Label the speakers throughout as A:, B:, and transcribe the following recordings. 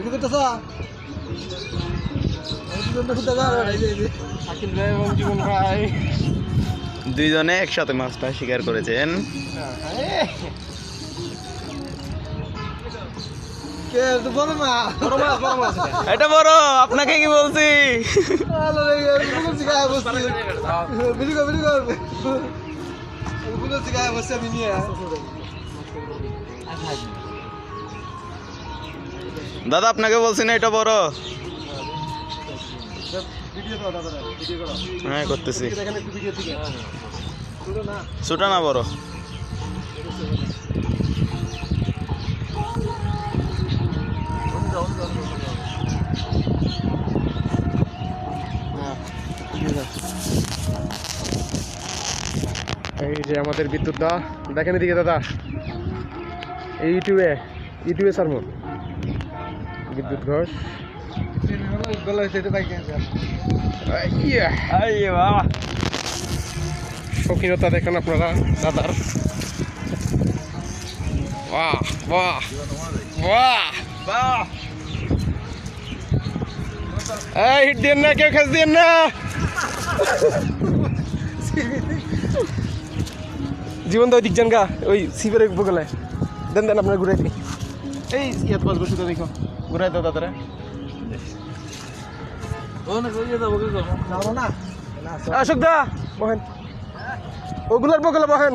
A: Video করতেছ?
B: আকিল ভাই এবং জীবন ভাই।
C: দুইজনে একসাথে মাছটা শিকার করেছেন।
A: কে তো মা
B: বড় মাছ
C: এটা বড় আপনাকে কি বলছি?
A: আলো রে
C: দাদা, আপনাকে বলছি না, এটা বড়। হ্যাঁ করতেছি। ছোটা না, বড়।
B: এই যে আমাদের বিদ্যুৎ দা, দেখেন এদিকে দাদা। এই ইউটিউবে ইউটিউবে সারমো বিদ্যুৎ ঘোষ শৌখিনতা দেখেন আপনারা দাদার। বাহ বাহ বাহ
C: বাহ।
B: এই হিট দিয়েন না কেউ খেস দিয়েন না। জীবন দাও দিক যান গা ওই সিপের বগলে দেন দেন আপনার দিই। এই ইয়াত বাস বসে দেখো। ঘুরাই দাও
A: না
B: অশোক দা বহেন ওগুলার বগলে বহেন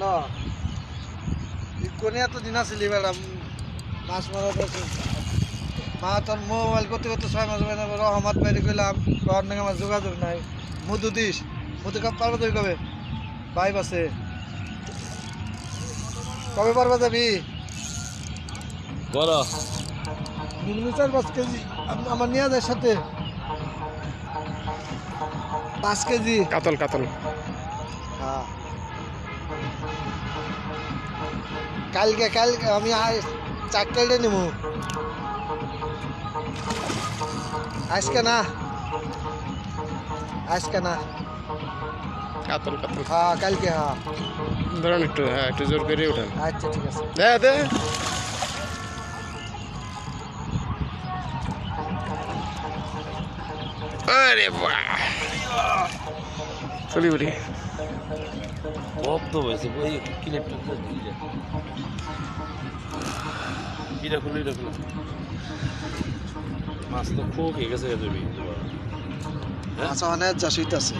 A: হ্যালো কোনে এত দিন আসলি ম্যাডাম মাছ মারা মা তোর মোবাইল করতে করতে ছয় মাস মানে রহমত বাইরে গেলাম কর নাকি আমার যোগাযোগ নাই। মধু দিস মধু কাপ পারবে তুই কবে ভাই বাসে কবে পারবা যাবি?
C: বড়
A: মিনিমাম চার পাঁচ কেজি আম- আমার নিয়ে যায় সাথে। পাঁচ কেজি।
B: কাতল কাতল
A: হ্যাঁ কালকে কালকে আমি আজ চারটায় নেব আজকে না আজকে না
B: কাতল কাতল
A: হ্যাঁ কালকে হ্যাঁ
B: ধরেন একটু হ্যাঁ একটু জোর করে উঠান
A: আচ্ছা ঠিক আছে
B: দে দে আরে বাহ চলি বলি
D: বদ্ধ হয়েছে ওই ক্লিপটা এটা খুলে এটা খুলে। মাছ তো খুব হয়ে গেছে তুমি
A: আচ্ছা অনেক চাষিত আছে।